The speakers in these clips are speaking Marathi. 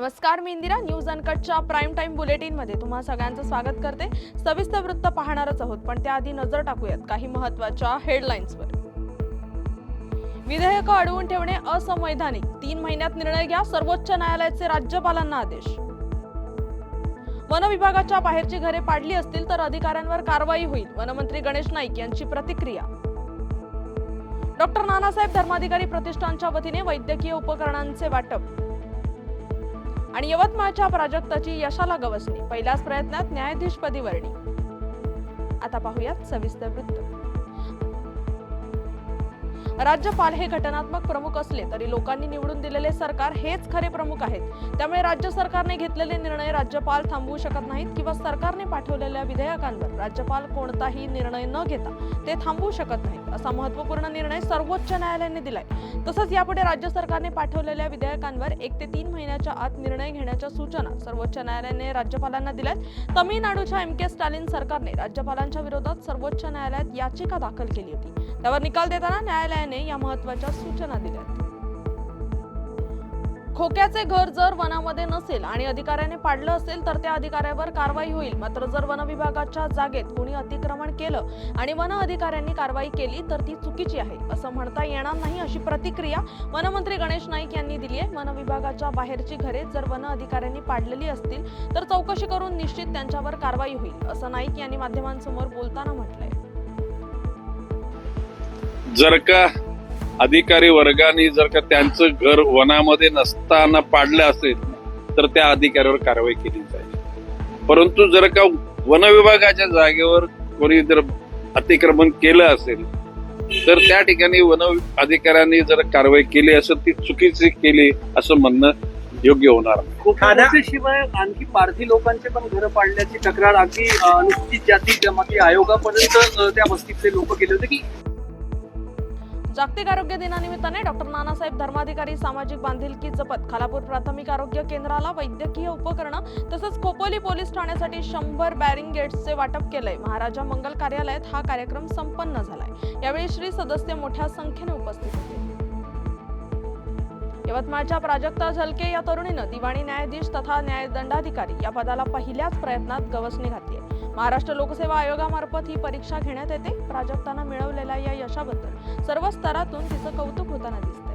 नमस्कार मी इंदिरा. न्यूज अनकटच्या प्राईम टाईम बुलेटिनमध्ये तुम्हा सगळ्यांचं स्वागत करते. सविस्तर वृत्त पाहणारच आहोत पण त्याआधी नजर टाकूयात काही महत्त्वाच्या हेडलाईन्सवर विधेयकं अडवून ठेवणे असंवैधानिक. तीन महिन्यात निर्णय घ्या सर्वोच्च न्यायालयाचे राज्यपालांना आदेश. वन विभागाच्या बाहेरची घरे पाडली असतील तर अधिकाऱ्यांवर कारवाई होईल वनमंत्री गणेश नाईक यांची प्रतिक्रिया. डॉक्टर नानासाहेब धर्माधिकारी प्रतिष्ठानच्या वतीने वैद्यकीय उपकरणांचे वाटप. आणि यवतमाळच्या प्राजक्ताची यशाला गवसणी. पहिल्याच प्रयत्नात न्यायाधीशपदी वर्णी. आता पाहूयात सविस्तर वृत्त. राज्यपाल हे घटनात्मक प्रमुख असले तरी लोकांनी निवडून दिलेले सरकार हेच खरे प्रमुख आहेत. त्यामुळे राज्य सरकारने घेतलेले निर्णय राज्यपाल थांबवू शकत नाहीत किंवा सरकारने पाठवलेल्या विधेयकांवर राज्यपाल कोणताही निर्णय न घेता ते थांबवू शकत नाहीत. असा महत्त्वपूर्ण निर्णय सर्वोच्च न्यायालयाने दिलाय. तसंच यापुढे राज्य सरकारने पाठवलेल्या विधेयकांवर एक ते तीन महिन्याच्या आत निर्णय घेण्याच्या सूचना सर्वोच्च न्यायालयाने राज्यपालांना दिल्यात. तमिळनाडूच्या एम के स्टॅलिन सरकारने राज्यपालांच्या विरोधात सर्वोच्च न्यायालयात याचिका दाखल केली होती. त्यावर निकाल देताना न्यायालयाने या महत्त्वाच्या सूचना दिल्यात. खोक्याचे घर जर वनामध्ये नसेल आणि अधिकाऱ्याने पाडलं असेल तर त्या अधिकाऱ्यावर कारवाई होईल. मात्र जर वन विभागाच्या जागेत कोणी अतिक्रमण केलं आणि वन अधिकाऱ्यांनी कारवाई केली तर ती चुकीची आहे असं म्हणता येणार नाही अशी प्रतिक्रिया वनमंत्री गणेश नाईक यांनी दिली आहे. वन विभागाच्या बाहेरची घरे जर वन अधिकाऱ्यांनी पाडलेली असतील तर चौकशी करून निश्चित त्यांच्यावर कारवाई होईल असं नाईक यांनी माध्यमांसमोर बोलताना म्हटलंय. जर का अधिकारी वर्गाने जर का त्यांचं घर वनामध्ये नसताना पाडलं असेल तर त्या अधिकाऱ्यावर कारवाई केली जाईल. परंतु जर का वन विभागाच्या जागेवर कोणी जर अतिक्रमण केलं असेल तर त्या ठिकाणी वन अधिकाऱ्यांनी जर कारवाई केली असेल ती चुकीची केली असं म्हणणं योग्य होणार शिवाय आणखी पारधी लोकांचे पण घर पाडल्याची तक्रार अगदी अनुसूचित जाती जमाती आयोगापर्यंत त्या वस्तीतले लोक केले होते की जागतिक आरोग्य दिनानिमित्ताने डॉक्टर नानासाहेब धर्माधिकारी सामाजिक बांधिलकी जपत खालापूर प्राथमिक आरोग्य केंद्राला वैद्यकीय उपकरणं तसंच खोपोली पोलीस ठाण्यासाठी शंभर बॅरिंग गेट्सचे वाटप केलंय. महाराजा मंगल कार्यालयात हा कार्यक्रम संपन्न झालाय. यावेळी श्री सदस्य मोठ्या संख्येने उपस्थित होते. यवतमाळच्या प्राजक्ता झलके या तरुणीनं दिवाणी न्यायाधीश तथा न्यायदंडाधिकारी या पदाला पहिल्याच प्रयत्नात गवसणी घातली आहे महाराष्ट्र लोकसेवा आयोगामार्फत ही परीक्षा घेण्यात येते. प्राजक्तानं मिळवलेल्या या यशाबद्दल सर्व स्तरातून तिचं कौतुक होताना दिसतंय.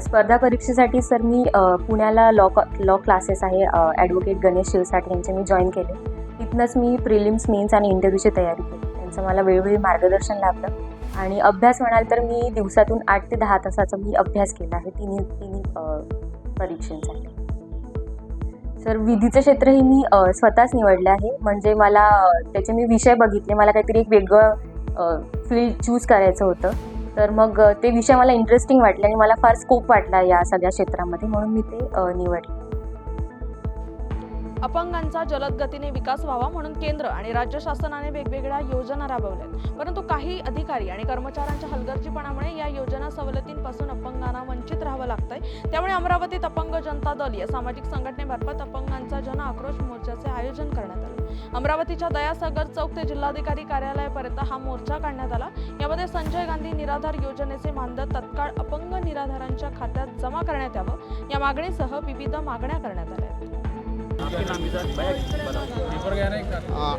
स्पर्धा परीक्षेसाठी सर मी पुण्याला लॉ लॉ क्लासेस आहे. ॲडव्होकेट गणेश शिवसाठे यांचे मी जॉईन केले. तिथनंच मी प्रिलिम्स मेन्स आणि इंटरव्ह्यूची तयारी केली. त्यांचं मला वेळोवेळी मार्गदर्शन लाभलं. आणि अभ्यास म्हणाल तर मी दिवसातून आठ ते दहा तासाचा मी अभ्यास केला आहे. तिन्ही तिन्ही अ, परीक्षांसाठी. सर विधीचं क्षेत्रही मी स्वतःच निवडलं आहे. म्हणजे मला त्याचे मी विषय बघितले. मला काहीतरी एक वेगळं फील्ड चूज करायचं होतं. तर मग ते विषय मला इंटरेस्टिंग वाटले आणि मला फार स्कोप वाटला या सगळ्या क्षेत्रामध्ये म्हणून मी ते निवडले. अपंगांचा जलद गतीने विकास व्हावा म्हणून केंद्र आणि राज्य शासनाने वेगवेगळ्या योजना राबवल्यात. परंतु काही अधिकारी आणि कर्मचाऱ्यांच्या हलगर्जीपणामुळे या योजना सवलतींपासून अपंगांना वंचित राहावं लागतंय. त्यामुळे अमरावतीत अपंग जनता दल या सामाजिक संघटनेमार्फत अपंगांचा जन आक्रोश मोर्चाचे आयोजन करण्यात आलं. अमरावतीच्या दयासागर चौक ते जिल्हाधिकारी कार्यालयापर्यंत हा मोर्चा काढण्यात आला. यामध्ये संजय गांधी निराधार योजनेचे मानधन तत्काळ अपंग निराधारांच्या खात्यात जमा करण्यात यावं या मागणीसह विविध मागण्या करण्यात आल्या. आहेत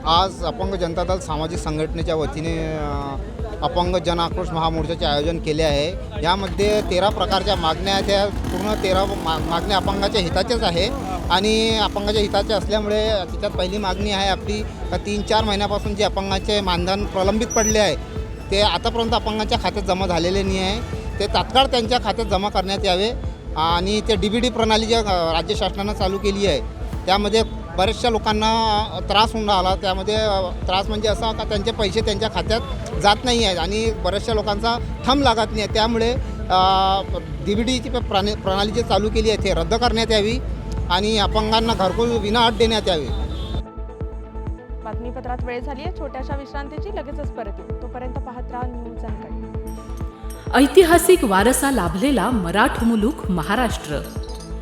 आज अपंग जनता दल सामाजिक संघटनेच्या वतीने अपंग जन आक्रोश महामोर्चाचे आयोजन केले आहे. यामध्ये तेरा प्रकारच्या मागण्या त्या पूर्ण तेरा मा मागण्या अपंगाच्या हिताच्याच आहे आणि अपंगाच्या हिताच्या असल्यामुळे त्याच्यात पहिली मागणी आहे आपली तीन चार महिन्यापासून जे अपंगाचे मानधन प्रलंबित पडले आहे ते आतापर्यंत अपंगाच्या खात्यात जमा झालेले नाही आहे. ते तात्काळ त्यांच्या खात्यात जमा करण्यात यावे आणि ते डी बी डी प्रणाली ज्या राज्य शासनानं चालू केली आहे त्यामध्ये बऱ्याचशा लोकांना त्रास होऊन राहिला. त्यामध्ये त्रास म्हणजे असा का त्यांचे पैसे त्यांच्या खात्यात जात नाही आहेत आणि बऱ्याचशा लोकांचा थंब लागत नाही आहे. त्यामुळे डी बी डीची प्रणाली प्रणाली जी चालू केली आहे ते रद्द करण्यात यावी आणि अपंगांना घरकुल विनाअट देण्यात यावी. बातमीपत्रात वेळ झाली आहे. छोट्याशा विश्रांतीची लगेचच परत येऊ. तोपर्यंत पाहत राहा न्यूज ऐतिहासिक वारसा लाभलेला मराठ मुलूक महाराष्ट्र.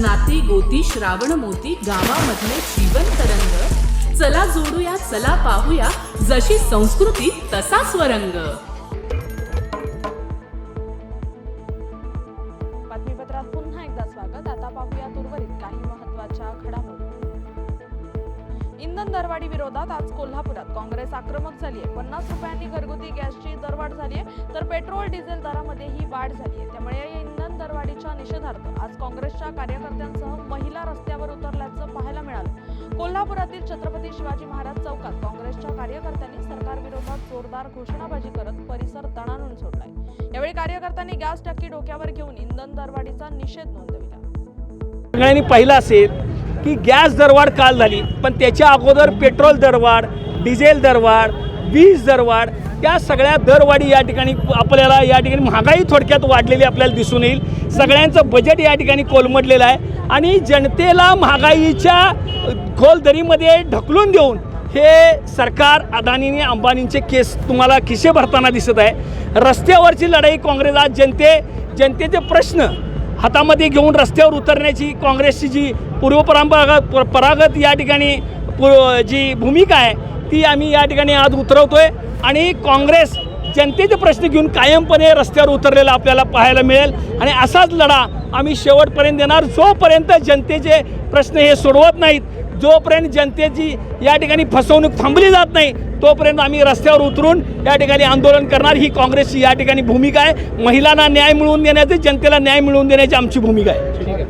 नाती गोती श्रावण मोती गावामधले जीवन तरंग. चला जोडूया चला पाहूया जशी संस्कृती तसा स्वरंग बातमीपत्रात पुन्हा एकदा स्वागत. आता पाहूया उर्वरित काही महत्त्वाच्या घडामोडी. इंधन दरवाढी विरोधात आज कोल्हापुरात काँग्रेस आक्रमक झाली आहे पन्नास रुपयांनी घरगुती गॅसची दरवाढ झाली आहे तर पेट्रोल डिझेल दरामध्ये ही वाढ झाली आहे त्यामुळे दरवाढीच्या निषेधार्थ आज काँग्रेसच्या कार्यकर्त्यांसह महिला रस्त्यावर उतरल्याचं पाहायला मिळालं. कोल्हापुरातील छत्रपती शिवाजी महाराज चौकात काँग्रेसच्या कार्यकर्त्यांनी सरकारविरोधात जोरदार घोषणाबाजी करत परिसर तणानून सोडलाय. यावेळी कार्यकर्त्यांनी गॅस टाकी डोक्यावर घेऊन इंधन दरवाढीचा निषेध नोंदविला. सगळ्यांनी पाहिलं असेल की गॅस दरवाढ काल झाली पण त्याच्या अगोदर पेट्रोल दरवाढ डिझेल दरवाढ वीज दरवाढ या सगळ्या दरवाढी या ठिकाणी आपल्याला या ठिकाणी महागाई थोडक्यात वाढलेली आपल्याला दिसून येईल. सगळ्यांचं बजेट या ठिकाणी कोलमडलेलं आहे. आणि जनतेला महागाईच्या खोल दरीमध्ये ढकलून देऊन हे सरकार अदानीने अंबानींचे केस तुम्हाला खिसे भरताना दिसत आहे. रस्त्यावरची लढाई काँग्रेस आज जनते जनतेचे प्रश्न हातामध्ये घेऊन रस्त्यावर उतरण्याची काँग्रेसची जी पूर्वपरंपरागत परागत या ठिकाणी पूर्व जी भूमिका आहे ती आम्ही या ठिकाणी आज उतरवतोय. आणि काँग्रेस जनतेचे प्रश्न घेऊन कायमपणे रस्त्यावर उतरलेला आपल्याला पाहायला मिळेल. आणि असाच लढा आम्ही शेवटपर्यंत देणार. जोपर्यंत जनतेचे प्रश्न हे सोडवत नाहीत जोपर्यंत जनतेची या ठिकाणी फसवणूक थांबली जात नाही तोपर्यंत आम्ही रस्त्यावर उतरून या ठिकाणी आंदोलन करणार. ही काँग्रेसची या ठिकाणी भूमिका आहे. महिलांना न्याय मिळवून देण्याची जनतेला न्याय मिळवून देण्याची आमची भूमिका आहे.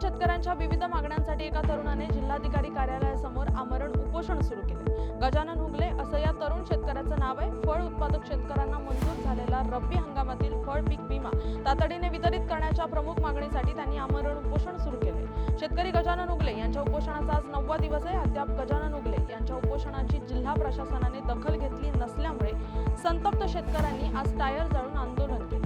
राज्यात शेतकऱ्यांच्या विविध मागण्यांसाठी एका तरुणाने जिल्हाधिकारी कार्यालयासमोर आमरण उपोषण सुरू केले. गजानन हुगले असं या तरुण शेतकऱ्याचं नाव आहे. फळ उत्पादक शेतकऱ्यांना मंजूर झालेला रब्बी हंगामातील फळ पीक विमा तातडीने वितरित करण्याच्या प्रमुख मागणीसाठी त्यांनी आमरण उपोषण सुरू केले. शेतकरी गजानन उगले यांच्या उपोषणाचा आज नववा दिवस आहे. अद्याप गजानन उगले यांच्या उपोषणाची जिल्हा प्रशासनाने दखल घेतली नसल्यामुळे संतप्त शेतकऱ्यांनी आज टायर जाळून आंदोलन केले.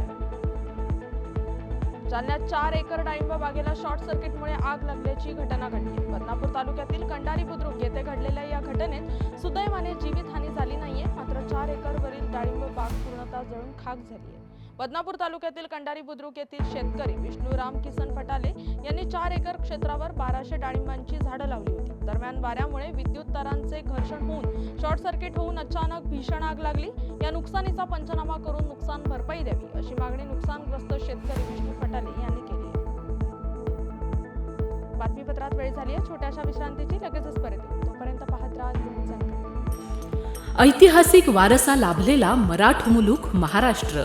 जालन्यात चार एकर डाळिंब बागेला शॉर्ट सर्किटमुळे आग लागल्याची घटना घडली. बदनापूर तालुक्यातील कंडारी बुद्रुक येथे घडलेल्या या घटनेत सुदैवाने जीवितहानी झाली नाहीये. मात्र चार एकरवरील डाळिंब बाग पूर्णतः जळून खाक झाली आहे बदनापूर तालुक्यातील कंडारी बुद्रुक येथील शेतकरी विष्णुराम किसन फटाले यांनी चार एकर क्षेत्रावर बाराशे डाळिंबांची झाडं लावली होती. दरम्यान वाऱ्यामुळे विद्युत तारांचे घर्षण होऊन शॉर्ट सर्किट होऊन अचानक भीषण आग लागली. या नुकसानीचा पंचनामा करून नुकसान भरपाई द्यावी अशी मागणी नुकसानग्रस्त शेतकरी विष्णू फटाले यांनी केली आहे. बातमीपत्रात वेळ झाली आहे. छोट्याशा विश्रांतीची लगेचच परत तोपर्यंत पाहत राहा ऐतिहासिक वारसा लाभलेला मराठ मुलूक महाराष्ट्र.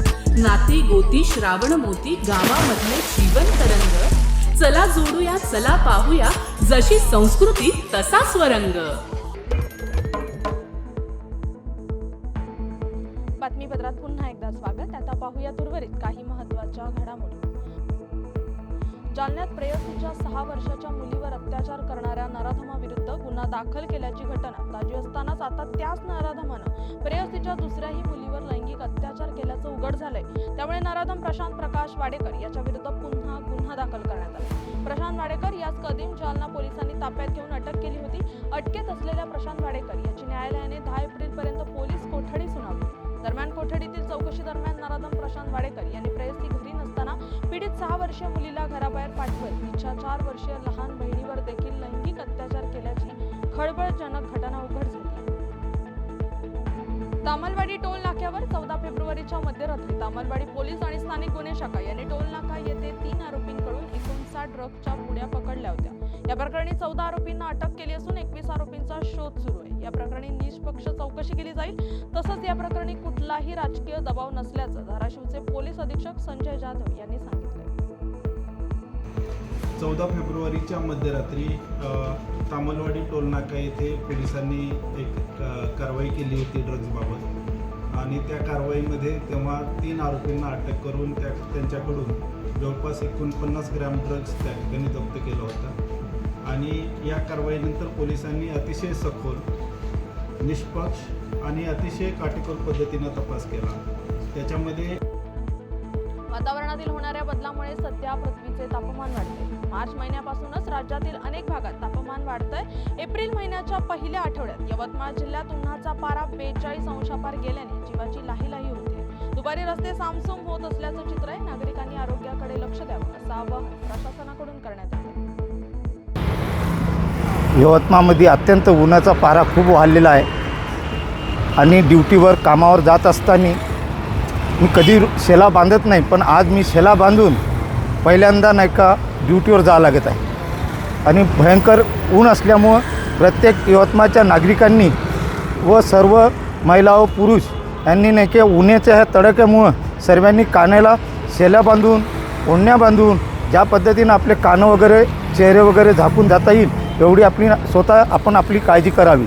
नाती गोती श्रावण मोती गावामधले जीवन तरंग. चला जोडूया चला पाहूया जशी संस्कृती तसा स्वरंग. बातमीपत्रात पुन्हा एकदा स्वागत. आता पाहूया उर्वरित काही महत्त्वाच्या घडामोडी. जालन्यात प्रेयसीच्या सहा वर्षाच्या मुलीवर अत्याचार करणाऱ्या नराधमाविरुद्ध गुन्हा दाखल केल्याची घटना. ताजी असतानाच आता त्याच नराधमानं प्रेयसीच्या दुसऱ्याही मुली मुलीवर लैंगिक अत्याचार केल्याचं उघड झालंय. त्यामुळे नराधम प्रशांत प्रकाश वाडेकर याच्या विरुद्ध पुन्हा गुन्हा दाखल करण्यात आला. प्रशांत वाडेकर यास कदीम जालना पोलिसांनी ताब्यात घेऊन अटक केली होती. अटकेत असलेल्या प्रशांत वाडेकर याची न्यायालयाने दहा एप्रिल पर्यंत पोलीस कोठडी सुनावली. दरम्यान कोठडीतील चौकशी दरम्यान नराधम प्रशांत वाडेकर यांनी प्रेयसी घरी नसताना पीडित सहा वर्षीय मुलीला घराबाहेर पाठवत तिच्या चार वर्षीय लहान बहिणीवर देखील लैंगिक अत्याचार केल्याची खळबळजनक घटना उघड झाली तामलवाडी टोल नाक्यावर चौदा फेब्रुवारीच्या मध्यरात्री तामलवाडी पोलीस आणि स्थानिक गुन्हे शाखा यांनी टोल नाका येथे तीन आरोपींकडून एकोणसाठ ड्रगच्या पुड्या पकडल्या होत्या. या प्रकरणी चौदा आरोपींना अटक केली असून एकवीस आरोपींचा शोध सुरू आहे. या प्रकरणी निष्पक्ष चौकशी केली जाईल. तसंच या प्रकरणी कुठलाही राजकीय दबाव नसल्याचं धाराशिवचे पोलीस अधीक्षक संजय जाधव यांनी सांगितलं. चौदा फेब्रुवारीच्या मध्यरात्री तामलवाडी टोलनाका येथे पोलिसांनी एक कारवाई केली होती ड्रग्जबाबत. आणि त्या कारवाईमध्ये तेव्हा तीन आरोपींना अटक करून त्या त्यांच्याकडून जवळपास एकोणपन्नास ग्रॅम ड्रग्ज त्या ठिकाणी जप्त केलं होतं. आणि या कारवाईनंतर पोलिसांनी अतिशय सखोल निष्पक्ष आणि अतिशय काटेकोर पद्धतीनं तपास केला. त्याच्यामध्ये हवामानातील होणाऱ्या बदलामुळे सध्या पृथ्वीचे तापमान वाढते. मार्च महिन्यापासूनच राज्यातील अनेक भागात तापमान वाढतंय. एप्रिल महिन्याच्या पहिल्या आठवड्यात यवतमाळ जिल्ह्यात उन्हाचा पारा बेचाळीस अंशापार गेल्याने जीवाची लाहीलाही होते. दुपारी रस्ते सामसूम होत असल्याचं चित्र आहे. नागरिकांनी आरोग्याकडे लक्ष द्यावं असं आवाहन प्रशासनाकडून करण्यात आलं. यवतमाळमध्ये अत्यंत उन्हाचा पारा खूप वाढलेला आहे. आणि ड्युटीवर कामावर जात असताना मी कधी शेला बांधत नाही पण आज मी शेला बांधून पहिल्यांदा नाही का ड्युटीवर जावं लागत आहे. आणि भयंकर ऊन असल्यामुळं प्रत्येक यवतमाळच्या नागरिकांनी व सर्व महिला व पुरुष यांनी नाही का उन्हाच्या ह्या तडक्यामुळं सर्वांनी कानाला शेल्या बांधून ओढण्या बांधून ज्या पद्धतीनं आपले कानं वगैरे चेहरे वगैरे झाकून जाता येईल एवढी आपली स्वतः आपण आपली काळजी करावी.